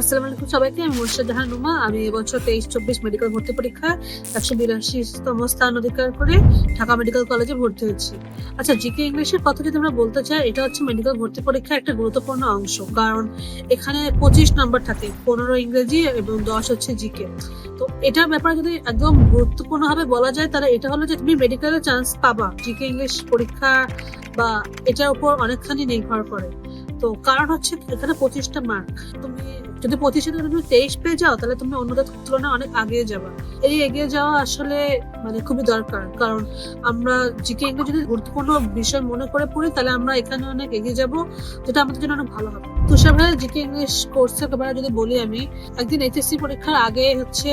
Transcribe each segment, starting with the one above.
আসসালামু আলাইকুম সবাইকে, আমি মোর্শিদ জাহান আমি এবছর তেইশ, চব্বিশ মেডিকেল ভর্তি পরীক্ষা, একশো বিরাশিতম স্থান অধিকার করে ঢাকা মেডিকেল কলেজে ভর্তি হয়েছি। আচ্ছা জিকে ইংলিশের কথা যদি আমরা বলতে চাই এটা হচ্ছে মেডিকেল ভর্তি পরীক্ষার একটা গুরুত্বপূর্ণ অংশ। কারণ এখানে পঁচিশ নম্বর থাকে, পনেরো ইংরেজি এবং দশ হচ্ছে জিকে। তো এটার ব্যাপারে যদি একদম গুরুত্বপূর্ণ ভাবে বলা যায়, তাহলে এটা হলো যে তুমি মেডিকেলের চান্স পাবা। জিকে ইংলিশ পরীক্ষা বা এটার উপর অনেকখানি নির্ভর করে। তো কারণ হচ্ছে এখানে পঁচিশটা মার্ক তুমি যদি পঁচিশে তুমি তেইশ পেয়ে যাও, তাহলে তুমি অন্যদের তুলনায় অনেক এগিয়ে যাবা। এই এগিয়ে যাওয়া আসলে মানে খুবই দরকার, কারণ আমরা জিকে যদি গুরুত্বপূর্ণ বিষয় মনে করে পড়ি, তাহলে আমরা এখানে অনেক এগিয়ে যাব, যেটা আমাদের জন্য অনেক ভালো হবে। তুষার ভাইয়ের জিকে ইংলিশ কোর্সের ব্যাপারে যদি বলি আমি, একদিন এইচএসসি পরীক্ষার আগে হচ্ছে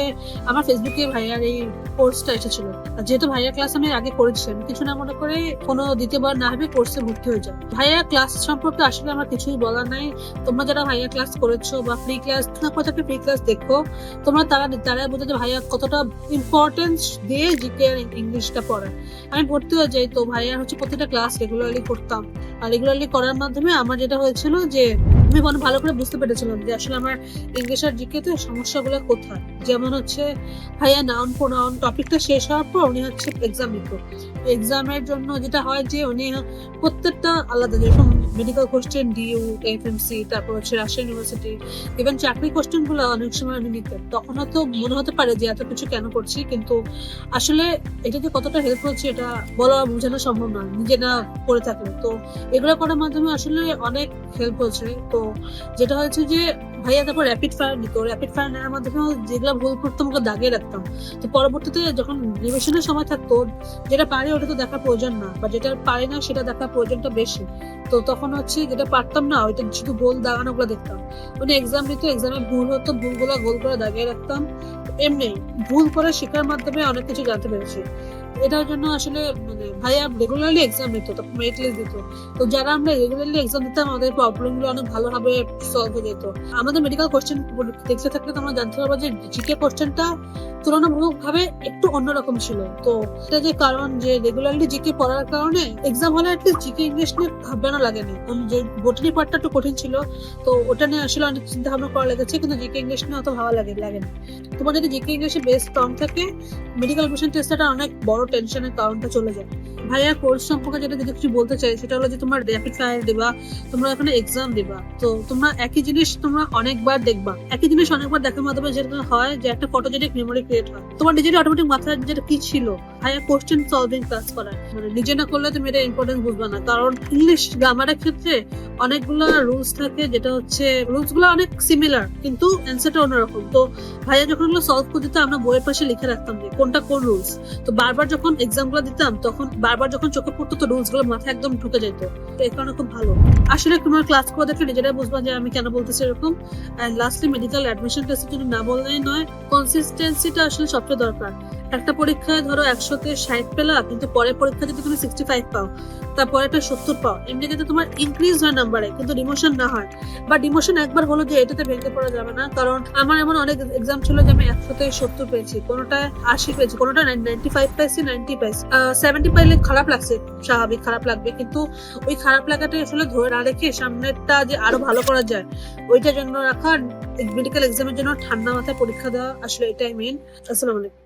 আমার ফেসবুকে ভাইয়ার এই কোর্সটা এসেছিল। আর যেহেতু ভাইয়ার ক্লাস আমি আগে করেছি, আমি কিছু না মনে করে কোনো দ্বিতীয়বার না ভেবে কোর্সে ভর্তি হয়ে যায় ভাইয়ার ক্লাস সম্পর্কে আসলে আমার কিছুই বলার নাই। তোমরা যারা ভাইয়া ক্লাস করেছ বা ফ্রি ক্লাস না করে ফ্রি ক্লাস দেখো, তোমরা তারা তারা বোঝো যে ভাইয়া কতটা ইম্পর্টেন্স দিয়ে জিকে আর ইংলিশটা পড়ায় আমি ভর্তি হয়ে যাই, তো ভাইয়া হচ্ছে প্রতিটা ক্লাস রেগুলারলি করতাম। আর রেগুলারলি করার মাধ্যমে আমার যেটা হয়েছিল যে আমি মনে ভালো করে বুঝতে পেরেছিলাম যে আসলে আমার ইংলিশ আর জিকে তে সমস্যাগুলো কোথায়। যেমন হচ্ছে, ভাইয়া নাউন প্রোনাউন টপিকটা শেষ হওয়ার পর উনি হচ্ছে এক্সাম নিত। এক্সামের জন্য যেটা হয় যে উনি প্রত্যেকটা আলাদা, যেরকম মেডিকেল কোশ্চেন ডিইউ এফএমসি তারপর হচ্ছে রাজশাহী ইউনিভার্সিটি ইভেন চাকরি কোশ্চেনগুলো অনেক সময় উনি নিতেন। তখন হয়তো মনে হতে পারে যে এত কিছু কেন করছি, কিন্তু আসলে এটা যে কতটা হেল্প হচ্ছে এটা বলা বোঝানো সম্ভব নয়, নিজে না করে থাকলে। তো এগুলো করার মাধ্যমে আসলে অনেক হেল্প হচ্ছে। তো যেটা হয়েছে যে, ভাইয়া তারপর র্যাপিড ফায়ার নিত র্যাপিড ফায়ার নেওয়ার মাধ্যমে যেগুলো ভুল করতো ওকে দাগিয়ে রাখতাম। তো পরবর্তীতে যখন রিভিশনের সময় থাকতো, যেটা পারে ওটা তো দেখার প্রয়োজন না বা যেটা পারে না সেটা দেখার প্রয়োজনটা বেশি। তো তখন হচ্ছে যেটা পারতাম না, ওইটা শুধু গোল দাগানো গুলো দেখতাম। মানে এক্সাম নিত এক্সামে ভুল হতো, ভুলগুলো গোল করে দাগিয়ে রাখতাম। এমনি, ভুল করে শেখার মাধ্যমে অনেক কিছু জানতে পেরেছি। এটার জন্য আসলে মানে ভাইয়া রেগুলারলি এক্সাম নিত তখন মেরিট লিস্ট দিত। তো যারা আমরা রেগুলারলি এক্সাম দিতাম, আমাদের প্রবলেমগুলো অনেক ভালোভাবে সলভ হয়ে যেত। আমাদের মেডিকেল কোশ্চেন দেখতে থাকলে তোমরা জানতে পারব যে জিকে কোশ্চেনটা তুলনামূলক ভাবে একটু অন্যরকম ছিল। তো এটা যে কারণ যে রেগুলারলি জিকে পড়ার কারণে এক্সাম হলে একটা জিকে ইংলিশ নিয়ে ভাবনা লাগেনি। যে বোটানি পার্টটা একটু কঠিন ছিল, তো ওটা নিয়ে আসলে অনেক চিন্তা ভাবনা করা লেগেছে, কিন্তু জিকে ইংলিশ নিয়ে অত ভালো লাগে লাগে না তোমার যদি জিকে ইংলিশে বেস স্ট্রং থাকে মেডিকেল কোশ্চেন টেস্টটা অনেক বড় টেনশনের কারণটা চলে যায়। ভাইয়া কোর্স সম্পর্কে যেটা যদি কিছু বলতে চাই, সেটা হলো যে তোমার র্যাপিড ফায়ার দেবা, তোমরা এখানে এক্সাম দেবা। তো তোমরা একই জিনিস তোমরা অনেকবার দেখবা। একই জিনিস অনেকবার দেখার মাধ্যমে যেটা হয় যে একটা ফটোজেনিক মেমোরি ক্রিয়েট হয়। তোমার নিজের অটোমেটিক মাথায় যেটা কি ছিল ভাইয়া কোশ্চেন সলভিং ক্লাস করায়। মানে নিজে না করলে তুমি এটা ইম্পর্টেন্স বুঝবে না। কারণ ইংলিশ গ্রামারের ক্ষেত্রে অনেকগুলো রুলস থাকে যেটা হচ্ছে রুলসগুলো অনেক সিমিলার কিন্তু অ্যান্সারটা অন্যরকম। তো ভাইয়া যখন এগুলো সলভ করে দিত আমরা বইয়ের পাশে লিখে রাখতাম যে, কোনটা কোন রুলস তো বারবার যখন এক্সামগুলো দিতাম, তখন বারবার যখন চোখে পড়তো, তো রুলসগুলো মাথায় একদম ঢুকে যেত। তো এই কারণে খুব ভালো। আসলে তোমার ক্লাস করে দেখলে নিজেরাই বুঝবা যে, আমি কেন বলতেছি এরকম। অ্যান্ড লাস্টলি মেডিকেল অ্যাডমিশন টেস্টের জন্য না বললেই নয় কনসিস্টেন্সিটা আসলে সবচেয়ে দরকার। একটা পরীক্ষায় ধরো একশোতে ষাট পেলা, কিন্তু পরের পরীক্ষা যদি তুমি সিক্সটি ফাইভ পাও, তারপরে একটা সত্তর পাও, এমনি কিন্তু তোমার ইনক্রিজ হয় নাম্বারে কিন্তু ডিমোশন না হয়। বা ডিমোশন একবার হলো যে এটাতে ভেঙে পড়া যাবে না, কারণ আমার এমন অনেক এক্সাম ছিল যে আমি একশোতে সত্তর পেয়েছি, কোনোটায় আশি পেয়েছি কোনোটা নাইনটি ফাইভ পাইছি নাইনটি পাইছি। সেভেন্টি পাইলে খারাপ লাগছে, স্বাভাবিক খারাপ লাগবে, কিন্তু ওই খারাপ লাগাটা আসলে ধরে না রেখে সামনেরটা যে আরও ভালো করা যায়, ওইটার জন্য রাখা মেডিকেল এক্সামের জন্য ঠান্ডা মাথায় পরীক্ষা দেওয়া আসলে এটাই মেন আসসালামু আলাইকুম।